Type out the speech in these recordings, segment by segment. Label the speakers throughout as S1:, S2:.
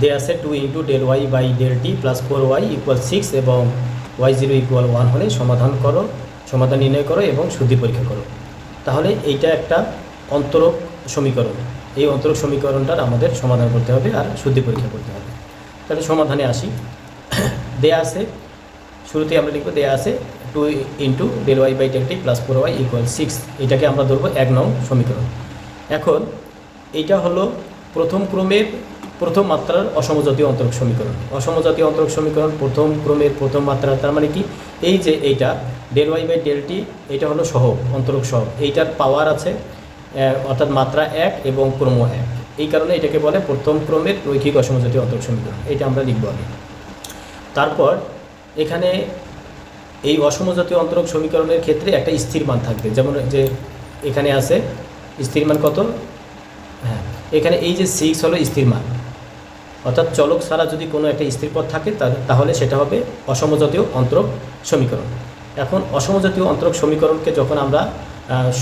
S1: দে আছে two into del y by del t plus four y equal six এবং y zero equal one হলে সমাধান করো, সমাধান নির্ণয় করো এবং শুদ্ধি পরীক্ষা করো। তাহলে এইটা একটা অন্তরক সমীকরণ। এই অন্তরক সমীকরণটার আমাদের সমাধান করতে হবে আর শুদ্ধি পরীক্ষা করতে হবে। তাহলে সমাধানে আসি। দেয়া আছে শুরুতে আমরা লিখব দেয়া আছে two into del y by del t plus four y equal six এটাকে আমরা ধরবো এক নং সমীকরণ। এখন এইটা হলো প্রথম ক্রমের প্রথম মাত্রার অসমজাতীয় অন্তরক সমীকরণ। অসমজাতীয় অন্তরক সমীকরণ প্রথম ক্রমের প্রথম মাত্রা, তার মানে কি? এই যে এইটা del y by del t এটা হলো সহগ, অন্তরক সহগ। এইটার পাওয়ার আছে অর্থাৎ মাত্রা এক এবং ক্রম এক। এই কারণে এটাকে বলে প্রথম ক্রমের রৈখিক অসমজাতীয় অন্তরক সমীকরণ। এটা আমরা লিখব আগে। তারপর এখানে এই অসমজাতীয় অন্তরক সমীকরণের ক্ষেত্রে একটা স্থির মান থাকবে। যেমন যে এখানে আছে, স্থির মান কত? হ্যাঁ এখানে এই যে সিক্স হলো স্থির মান। অর্থাৎ চলক ছাড়া যদি কোনো একটা স্থির পথ থাকে তাহলে সেটা হবে অসমজাতীয় অন্তরক সমীকরণ। এখন অসমজাতীয় অন্তরক সমীকরণকে যখন আমরা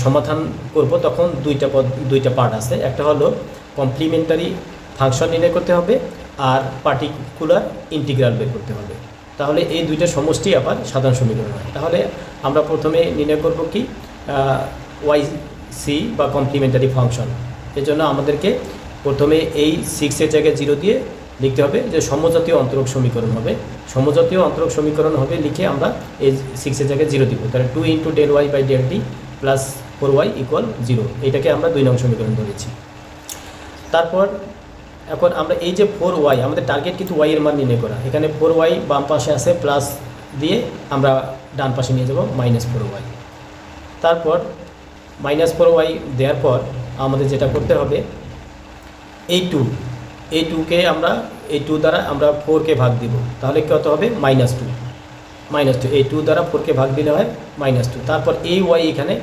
S1: সমাধান করব, তখন দুইটা পদ, দুইটা পার্ট আছে। একটা হলো কমপ্লিমেন্টারি ফাংশন নির্ণয় করতে হবে আর পার্টিকুলার ইন্টিগ্রাল বের করতে হবে। তাহলে এই দুইটা সমষ্টি আবার সাধারণ সমীকরণ হয়। তাহলে আমরা প্রথমে নির্ণয় করব কি ওয়াই সি বা কমপ্লিমেন্টারি ফাংশন এর জন্য আমাদেরকে প্রথমে এই সিক্সের জায়গায় জিরো দিয়ে লিখতে হবে যে সমজাতীয় অন্তরক সমীকরণ হবে। সমজাতীয় অন্তরক সমীকরণ হবে লিখে আমরা এই সিক্সের জায়গায় জিরো দিব। তাহলে two into del y by del t plus four y equal zero এটাকে আমরা দুই নং সমীকরণ ধরেছি। তারপর এখন আমরা এই যে ফোর ওয়াই আমাদের টার্গেট কিন্তু ওয়াইয়ের মান নির্ণয় করা। এখানে ফোর ওয়াই বাম পাশে আছে প্লাস দিয়ে আমরা ডান পাশে নিয়ে যাব মাইনাস ফোর ওয়াই তারপর মাইনাস ফোর ওয়াই দেওয়ার পর আমাদের যেটা করতে হবে এই টু এই টুকে আমরা এই টু দ্বারা আমরা ফোরকে ভাগ দিব। তাহলে কত হবে? মাইনাস টু মাইনাস টু এই টু দ্বারা ফোরকে ভাগ দিলে হয় মাইনাস টু তারপর এই ওয়াই এখানে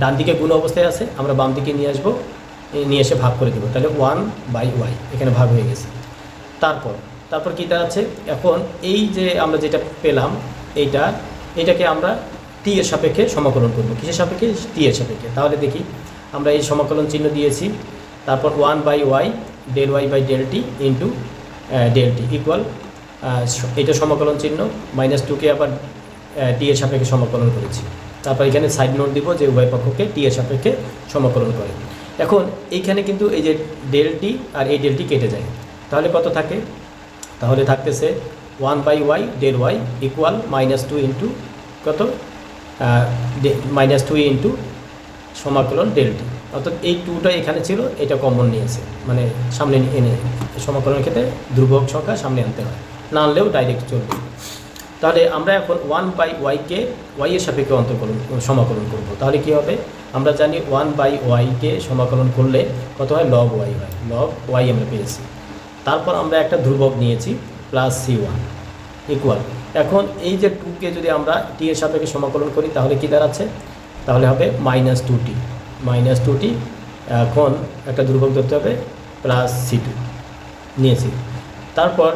S1: ডান দিকে গুণ অবস্থায় আছে, আমরা বাম দিকে নিয়ে আসব নিয়ে এসে ভাগ করে দেবো। তাহলে ওয়ান বাই ওয়াই এখানে ভাগ হয়ে গেছে। তারপর তারপর কী আছে? এখন এই যে আমরা যেটা পেলাম, এইটা, এটাকে আমরা টি এর সাপেক্ষে সমাকলন করব। কিসের সাপেক্ষে? টি এর সাপেক্ষে। তাহলে দেখি আমরা এই সমাকলন চিহ্ন দিয়েছি। তারপর one by y, del y by del t into del t equal এটা সমাকলন চিহ্ন, মাইনাস টুকে আবার টি এর সাপেক্ষে সমাকলন করেছি। তারপর এখানে সাইড নোট দিব যে উভয় পক্ষকে টি এর সাপেক্ষে সমাকলন করে। এখন এইখানে কিন্তু এই যে ডেল টি আর এই ডেল টি কেটে যায়। তাহলে কত থাকে? তাহলে থাকতেছে one by y, del y equal minus two into কত? মাইনাস টু ইন্টু সমাকলন ডেল টি অর্থাৎ এই টুটা এখানে ছিল, এটা কমন নিয়েছে। মানে সামনে এনে সমাকলনের ক্ষেত্রে ধ্রুবক সংখ্যা সামনে আনতে হয়। না আনলেও ডাইরেক্ট চলবে। তাহলে আমরা এখন ওয়ান বাই ওয়াইকে ওয়াই এর সাপেক্ষে অন্তর্কলন, সমাকলন করব। তাহলে কি হবে? আমরা জানি ওয়ান বাই ওয়াইকে সমাকলন করলে কত হয়? লব ওয়াই হয়। লব ওয়াই আমরা পেয়েছি। তারপর আমরা একটা ধ্রুবক নিয়েছি প্লাস সি ওয়ান ইকুয়াল এখন এই যে টুকে যদি আমরা টি এর সাপেক্ষে সমাকলন করি, তাহলে কি দাঁড়াচ্ছে? তাহলে হবে minus two t minus two t এখন একটা ধ্রুবক ধরতে হবে প্লাস সি টু নিয়েছি তারপর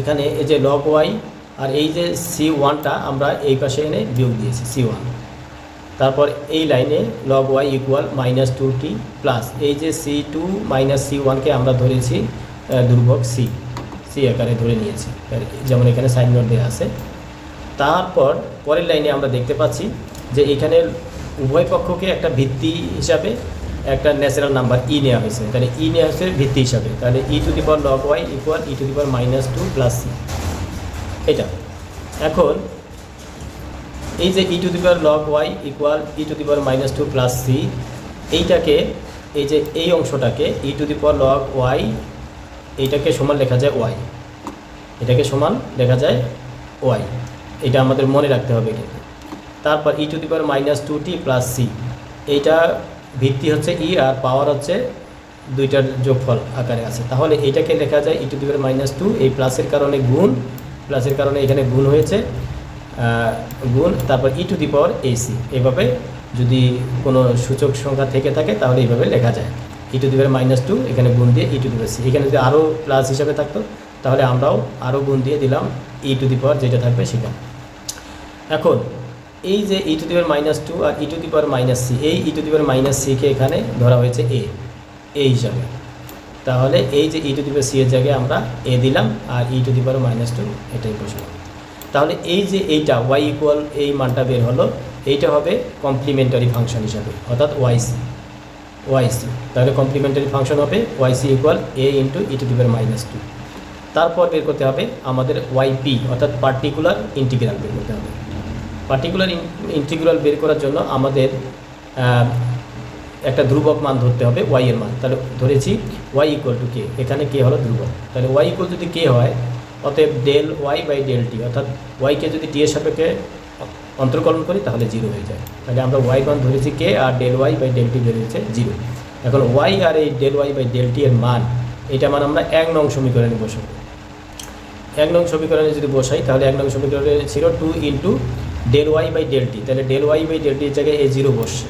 S1: এখানে এই যে লব ওয়াই আর এই যে সি ওয়ানটা আমরা এই পাশে এনে বিয়োগ দিয়েছি সি ওয়ান তারপর এই লাইনে লব y equal minus two t plus এই যে সি টু মাইনাস সি ওয়ানকে আমরা ধরেছি ধ্রুবক সি সি আকারে ধরে নিয়েছি। যেমন এখানে সাইন নোট দেওয়া আছে। তারপর পরের লাইনে আমরা দেখতে পাচ্ছি যে এখানে উভয় পক্ষকে একটা ভিত্তি হিসাবে একটা ন্যাচারাল নাম্বার ই নেওয়া হয়েছে। তাহলে ই নেওয়া হয়েছে ভিত্তি হিসাবে। তাহলে e to the power log y equal e to the power minus two plus c এটা। এখন এই যে e to the power log y equal e to the power minus two plus c এইটাকে, এই যে এই অংশটাকে e to the power log y এইটাকে সমান লেখা যায় ওয়াই এটাকে সমান লেখা যায় ওয়াই এটা আমাদের মনে রাখতে হবে কিন্তু তারপর e to the power minus two t plus c এইটা ভিত্তি হচ্ছে ই আর পাওয়ার হচ্ছে দুইটার যোগফল আকারে আছে। তাহলে এইটাকে লেখা যায় e to the power minus two এই প্লাসের কারণে গুণ প্লাসের কারণে এখানে গুণ হয়েছে গুণ, তারপর ই টু দি পাওয়ার এসি এভাবে যদি কোনো সূচক সংখ্যা থেকে থাকে, তাহলে এইভাবে লেখা যায়। E to the power minus two এখানে গুণ দিয়ে ই টু দি পাওয়ার সি এখানে যদি আরও প্লাস হিসাবে থাকতো, তাহলে আমরাও আরও গুণ দিয়ে দিলাম ই টু দি পাওয়ার যেটা থাকবে সেটা এখন এই যে e to the power minus two R e to the minus c এই e to the power minus সিকে এখানে ধরা হয়েছে এ এ হিসাবে তাহলে এই যে e to the power C এর জায়গায় আমরা এ দিলাম আর e to the minus two এটাই বসলাম তাহলে এই যে এইটা ওয়াই ইকুয়াল এই মানটা বের হলো, এইটা হবে কমপ্লিমেন্টারি ফাংশন হিসাবে, অর্থাৎ ওয়াইসি ওয়াইসি তাহলে কমপ্লিমেন্টারি ফাংশন হবে Y C equal A into E to the power minus two তারপর বের করতে হবে আমাদের ওয়াইপি অর্থাৎ পার্টিকুলার ইন্টিগ্রাল বের করতে হবে। পার্টিকুলার ইন্টিগ্রাল বের করার জন্য আমাদের একটা ধ্রুবক মান ধরতে হবে ওয়াই এর মান। তাহলে ধরেছি ওয়াই ইকুয়াল টু কে এখানে কে হলো ধ্রুবক। তাহলে ওয়াই ইকুয়াল যদি কে হয়, অতএব del Y by del T অর্থাৎ ওয়াইকে যদি টি এর সাপেক্ষে অন্তর্কলন করি, তাহলে জিরো হয়ে যায়। তাহলে আমরা ওয়াই মান ধরেছি কে আর del Y by del T বেরিয়েছে জিরো এখন ওয়াই আর এই del Y by del T এর মান, এটা মান আমরা এক নং সমীকরণে বসাবো। এক নং সমীকরণে যদি বসাই, তাহলে এক নং সমীকরণে ছিল two into del Y by del T তাহলে ডেল ওয়াই বাই ডেল টির জায়গায় এ জিরো বসছে।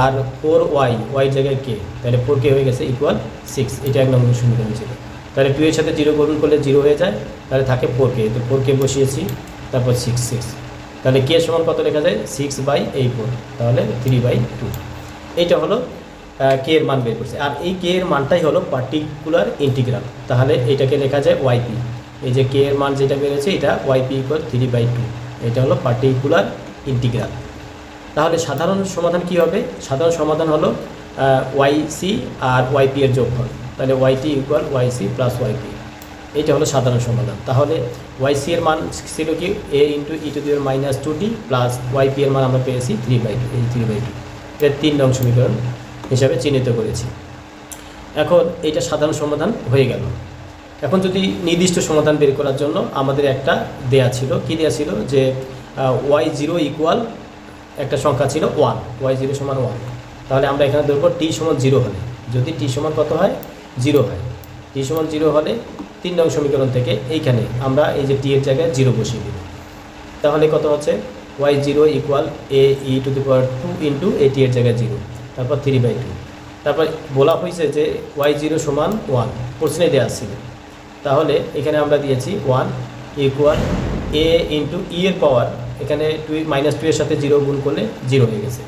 S1: আর ফোর ওয়াই ওয়াই জায়গায় কে তাহলে ফোর কে হয়ে গেছে ইকুয়াল সিক্স এটা এক নম্বর সমীকরণ ছিল। তাহলে টু এর সাথে জিরো গ্রহণ করলে জিরো হয়ে যায়, তাহলে থাকে ফোর কে তো ফোর কে বসিয়েছি, তারপর সিক্স সিক্স তাহলে কে সমান কত লেখা যায়? সিক্স বাই এই ফোর তাহলে থ্রি বাই টু এইটা হলো কে এর মান বের করছে। আর এই কে এর মানটাই হলো পার্টিকুলার ইন্টিগ্রাল তাহলে এটাকে লেখা যায় ওয়াইপি এই যে কে এর মান যেটা বেরোচ্ছে এটা Y P equal three by two এটা হলো পার্টিকুলার ইন্টিগ্রাল তাহলে সাধারণ সমাধান কি হবে? সাধারণ সমাধান হলো ওয়াই সি আর ওয়াইপি এর যোগফল। তাহলে Y T equal Y C plus Y P এটা হলো সাধারণ সমাধান। তাহলে ওয়াইসি এর মান ছিল কি? A into E to the power minus two D plus Y P এর মান আমরা পেয়েছি থ্রি বাই টু এই থ্রি বাই টু এর তিন নং সমীকরণ হিসাবে চিহ্নিত করেছি। এখন এটা সাধারণ সমাধান হয়ে গেল। এখন যদি নির্দিষ্ট সমাধান বের করার জন্য আমাদের একটা দেয়া ছিল, কি দেয়া ছিল? যে ওয়াই জিরো ইকুয়াল একটা সংখ্যা ছিল ওয়ান ওয়াই জিরো সমান ওয়ান তাহলে আমরা এখানে ধরবো টি সমান জিরো হলে। যদি টি সমান কত হয়? জিরো হয়। টি সমান জিরো হলে তিন নং সমীকরণ থেকে এইখানে আমরা এই যে টি এর জায়গায় জিরো বসিয়ে দিব। তাহলে কত হচ্ছে? Y zero equal A E to the power two into A T এর জায়গায় জিরো তারপর থ্রি বাই টু তারপর বলা হয়েছে যে ওয়াই জিরো সমান ওয়ান প্রশ্নে দেওয়া ছিল তাহলে এখানে আমরা দিয়েছি one equal A into E এর পাওয়ার এখানে টু মাইনাস টু এর সাথে জিরো গুণ করলে জিরো হয়ে গেছে।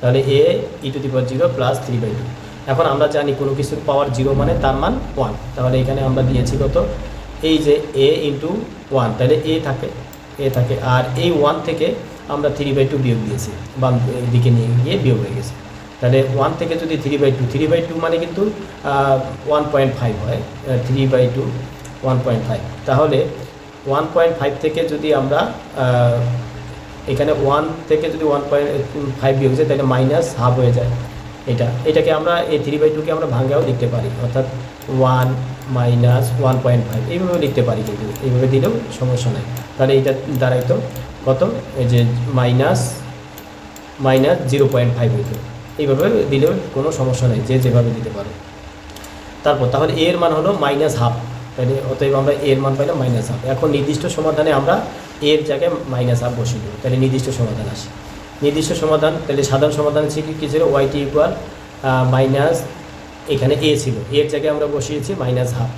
S1: তাহলে A E to the power zero plus three by two এখন আমরা জানি কোনো কিছুর পাওয়ার জিরো মানে তার মান ওয়ান তাহলে এখানে আমরা দিয়েছি কত? এই যে এ ইন্টু ওয়ান তাহলে এ থাকে এ থাকে। আর এই ওয়ান থেকে আমরা থ্রি বাই টু বিয়োগ দিয়েছি, বাম দিকে নিয়ে গিয়ে বিয়োগ হয়ে গেছে। তাহলে ওয়ান থেকে যদি three by two three by two মানে কিন্তু ওয়ান পয়েন্ট ফাইভ হয় three by two one point five তাহলে ওয়ান পয়েন্ট ফাইভ থেকে যদি আমরা এখানে ওয়ান থেকে যদি ওয়ান পয়েন্ট ফাইভ বিয়োগ যায় তাহলে মাইনাস হাফ হয়ে যায় এটা। এটাকে আমরা, এই থ্রি বাই টুকে আমরা ভাঙ্গাও লিখতে পারি, অর্থাৎ one minus one point five এইভাবে লিখতে পারি কিন্তু, এইভাবে দিলেও সমস্যা নেই। তাহলে এটা দাঁড়াইতো কত এই যে minus minus zero point five হইতো। এইভাবে দিলেও কোনো সমস্যা নেই, যে যেভাবে দিতে পারে। তারপর, তাহলে এর মান হলো মাইনাস হাফ তাহলে অতএব আমরা এর মান পাইলাম মাইনাস হাফ এখন নির্দিষ্ট সমাধানে আমরা এর জায়গায় মাইনাস হাফ বসিয়ে দেবো। তাহলে নির্দিষ্ট সমাধান আসে। নির্দিষ্ট সমাধান, তাহলে সাধারণ সমাধান ছিল কি ছিল? ওয়াইটি ইকুয়াল মাইনাস এখানে এ ছিল। এর জায়গায় আমরা বসিয়েছি minus half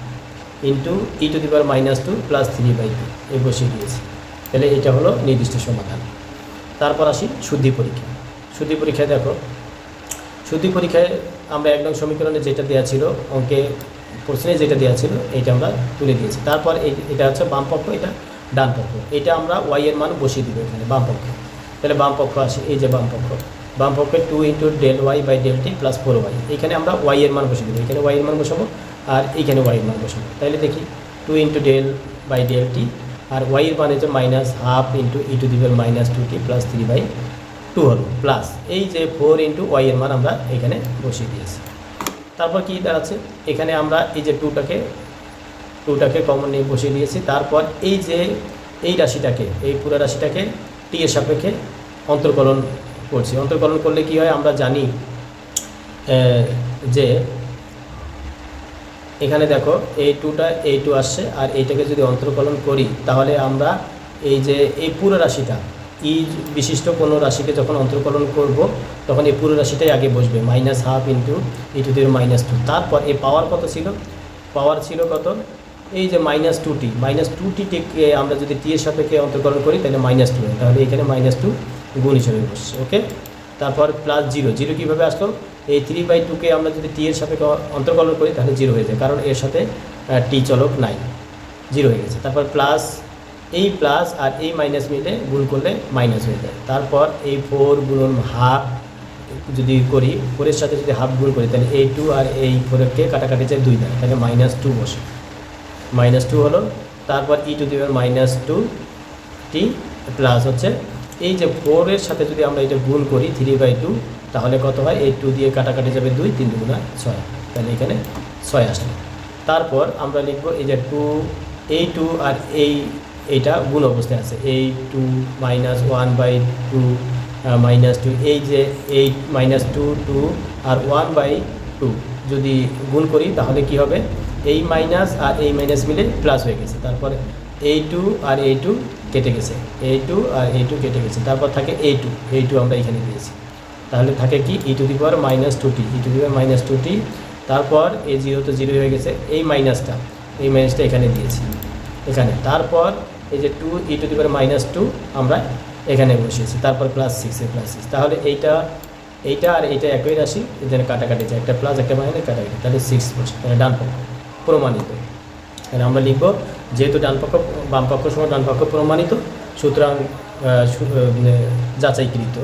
S1: into E to the power minus two plus three by two এই বসিয়ে দিয়েছি। তাহলে এটা হলো নির্দিষ্ট সমাধান। তারপর আসি শুদ্ধি পরীক্ষা। শুদ্ধি পরীক্ষায় দেখো, শুদ্ধি পরীক্ষায় আমরা একদম সমীকরণে যেটা দেওয়া ছিল, অঙ্কে প্রশ্নে যেটা দেওয়া ছিল এটা আমরা তুলে দিয়েছি তারপর এই, এটা হচ্ছে বাম পক্ষ, এটা ডান পক্ষ। এটা আমরা ওয়াই এর মান বসিয়ে দিব এখানে, বাম পক্ষে। তাহলে বাম পক্ষ আসে, এই যে বাম পক্ষ। বাম পক্ষে two into del Y by del T plus four Y এখানে আমরা ওয়াই এর মান বসিয়ে দেবো। এখানে ওয়াই এর মান বসাবো, আর এইখানে ওয়াই এর মান বসাবো। তাহলে দেখি two into del by del T R Y এর মান হচ্ছে minus half into E to the power minus two T plus three by two হলো। প্লাস এই যে ফোর ইন্টু ওয়াই এর মান আমরা এখানে বসিয়ে দিয়েছি। তারপর কি দাঁড়াচ্ছে? এখানে আমরা এই যে টুটাকে টুটাকে কমন নিয়ে বসিয়ে দিয়েছি। তারপর এই যে এই রাশিটাকে, এই পুরো রাশিটাকে টি এর সাপেক্ষে অন্তর্কলন করছি। অন্তর্কলন করলে কি হয়? আমরা জানি যে এখানে দেখো, এই টুটা এই টু আসছে। আর এইটাকে যদি অন্তর্কলন করি, তাহলে আমরা এই যে এই পুরো রাশিটা ই বিশিষ্ট কোনো রাশিকে যখন অন্তর্কলন করব, তখন এই পুরো রাশিটাই আগে বসবে minus half into E to the minus two তারপর এই পাওয়ার কত ছিল? পাওয়ার ছিল কত? এই যে minus two T minus two টিকে আমরা যদি টি এর সাপেক্ষে অন্তর্কলন করি, তাহলে মাইনাস টু তাহলে এখানে মাইনাস টু গুণ হিসেবে বসছে ওকে তারপর প্লাস জিরো জিরো কীভাবে আসলো? এই থ্রি বাই টুকে আমরা যদি টি এর সাপেক্ষে অন্তর্কলন করি, তাহলে জিরো হয়ে যায়, কারণ এর সাথে টি চলক নাই জিরো হয়ে গেছে। তারপর প্লাস এই প্লাস আর এই মাইনাস মিলে গুণ করলে মাইনাস হয়ে যায়। তারপর এই ফোর গুণন হাফ যদি করি ফোরের সাথে যদি হাফ গুণ করি, তাহলে এই টু আর এই ফোরকে কাটাকাটি যায় দুই দ্বারা, তাহলে মাইনাস টু বসে। মাইনাস টু হলো, তারপর ই টু দিবেন মাইনাস টু টি প্লাস হচ্ছে, এই যে ফোরের সাথে যদি আমরা এটা গুণ করি থ্রি বাই টু তাহলে কত হয়? এই টু দিয়ে কাটাকাটি যাবে দুই, তিন দুগুণা ছয়। তাহলে এখানে ছয় আসলো। তারপর আমরা লিখব এই যে টু এই টু আর এই এইটা গুণ অবস্থায় আছে। এই two minus one by two minus two এই যে এইট মাইনাস টু টু আর ওয়ান বাই টু যদি গুণ করি তাহলে কি হবে? এই মাইনাস আর এই মাইনাস মিলে প্লাস হয়ে গেছে। তারপরে এই টু আর এই টু কেটে গেছে। এই টু আর এই টু কেটে গেছে। তারপর থাকে এই টু এই টু আমরা এখানে দিয়েছি। তাহলে থাকে কি? E to the power minus two T E to the power minus two T তারপর এই জিরো তো জিরো হয়ে গেছে। এই মাইনাসটা এই মাইনাসটা এখানে দিয়েছি। এখানে। তারপর এই যে two E to the power minus two আমরা এখানে বসিয়েছি। তারপর plus six A plus six তাহলে এইটা এইটা আর এইটা একই রাশি এখানে কাটাকাটি যায়। একটা প্লাস একটা মাইনাস কাটাকাটি। তাহলে সিক্স বসে তাহলে ডান পক্ষ প্রমাণিত। তাহলে আমরা লিখব যেহেতু ডান পক্ষ বাম পক্ষ সময় ডান পক্ষ প্রমাণিত সুতরাং আহ, যাচাইকৃত।